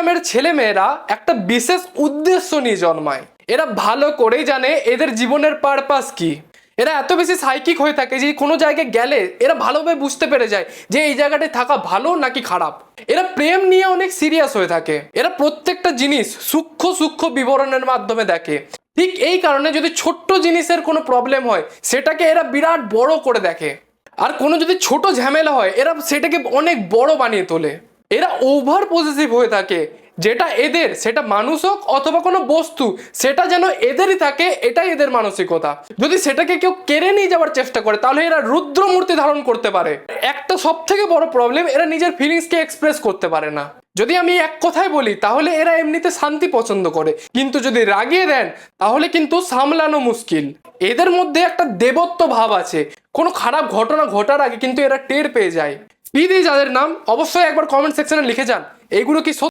গ্রামের ছেলেমেয়েরা একটা বিশেষ উদ্দেশ্য নিয়ে জন্মায়। এরা ভালো করেই জানে এদের জীবনের পারপাস কি। এরা এত বেশি সাইকিক হয়ে থাকে যে কোনো জায়গায় গেলে এরা ভালোভাবে বুঝতে পেরে যায় যে এই জায়গাটায় থাকা ভালো নাকি খারাপ। এরা প্রেম নিয়ে অনেক সিরিয়াস হয়ে থাকে। এরা প্রত্যেকটা জিনিস সূক্ষ্ম সূক্ষ্ম বিবরণের মাধ্যমে দেখে। ঠিক এই কারণে যদি ছোট্ট জিনিসের কোনো প্রবলেম হয়, সেটাকে এরা বিরাট বড় করে দেখে। আর কোনো যদি ছোট ঝামেলা হয়, এরা সেটাকে অনেক বড় বানিয়ে তোলে। এরা ওভার পজিটিভ হয়ে থাকে। যেটা এদের, সেটা মানুষ হোক অথবা কোনো বস্তু, সেটা যেন এদেরই থাকে, এটাই এদের মানসিকতা। যদি সেটাকে কেউ কেড়ে নিয়ে যাওয়ার চেষ্টা করে, তাহলে এরা রুদ্র মূর্তি ধারণ করতে পারে। একটা সব থেকে বড় প্রবলেম এরা নিজের ফিলিংসকে এক্সপ্রেস করতে পারে না। যদি আমি এক কথায় বলি, তাহলে এরা এমনিতে শান্তি পছন্দ করে। কিন্তু যদি রাগিয়ে দেন, তাহলে কিন্তু সামলানো মুশকিল। এদের মধ্যে একটা দেবত্ব ভাব আছে। কোনো খারাপ ঘটনা ঘটার আগে কিন্তু এরা টের পেয়ে যায়। পিদি যাদের নাম অবশ্যই একবার কমেন্ট সেকশনে লিখে যান এইগুলো কি?